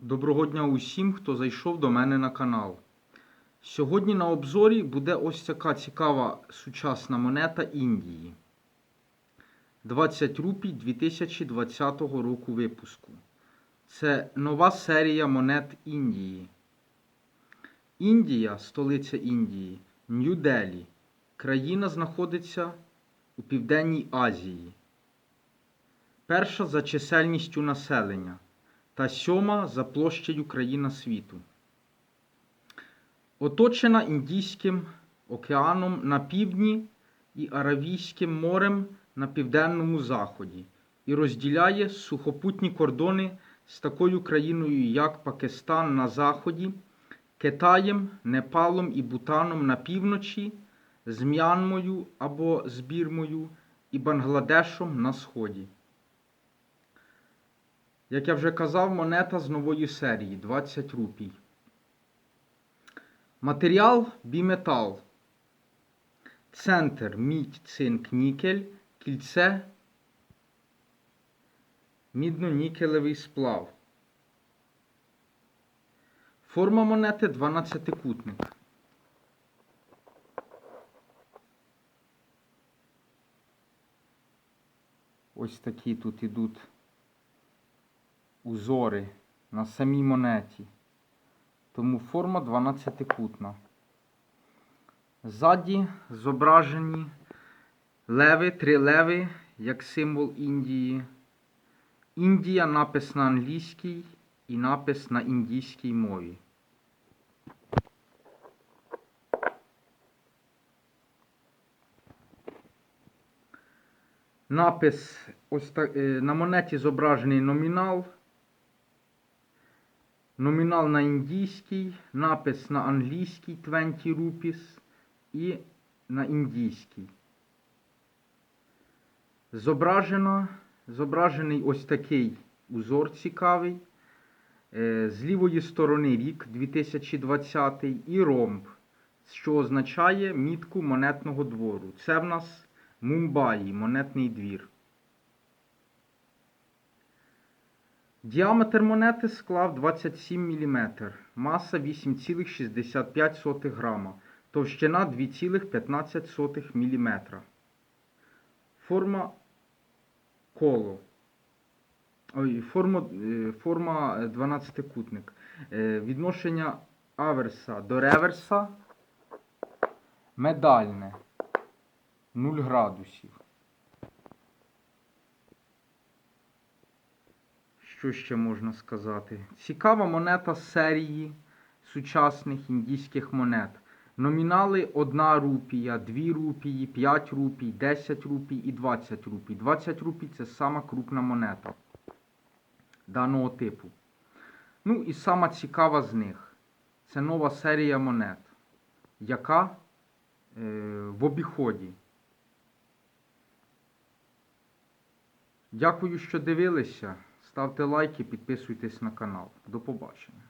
Доброго дня усім, хто зайшов до мене на канал. Сьогодні на обзорі буде ось така цікава сучасна монета Індії. 20 рупій 2020 року випуску. Це нова серія монет Індії. Індія, столиця Індії, Нью-Делі. Країна знаходиться у Південній Азії. Перша за чисельністю населення та сьома за площею країна світу. Оточена Індійським океаном на півдні і Аравійським морем на південному заході і розділяє сухопутні кордони з такою країною, як Пакистан на заході, Китаєм, Непалом і Бутаном на півночі, з М'янмою або з Бірмою і Бангладешом на сході. Як я вже казав, монета з нової серії 20 рупій. Матеріал біметал. Центр мідь, цинк, нікель, кільце, мідно-нікелевий сплав. Форма монети 12-кутник. Ось такі тут ідуть узори на самій монеті. Тому форма 12-кутна. Ззаді зображені леви, три леви, як символ Індії. Індія напис на англійській і напис на індійській мові. Напис ось так, е, на монеті зображений номінал. Номінал на індійській, напис на англійській 20 rupees і на індійській. Зображено, зображений ось такий узор цікавий. Е, З лівої сторони рік 2020 і ромб, що означає мітку монетного двору. Це в нас Мумбаї, монетний двір. Діаметр монети склав 27 мм, маса 8,65 грама, товщина 2,15 мм. Форма коло. Ой, форма, е, форма 12-кутник. Е, Відношення аверса до реверса медальне 0 градусів. Що ще можна сказати? Цікава монета з серії сучасних індійських монет. Номінали 1 рупія, 2 рупії, 5 рупій, 10 рупій і 20 рупій. 20 рупій це сама крупна монета даного типу. Ну і сама цікава з них це нова серія монет, яка е, в обіході. Дякую, що дивилися. Ставте лайки, підписуйтесь на канал. До побачення.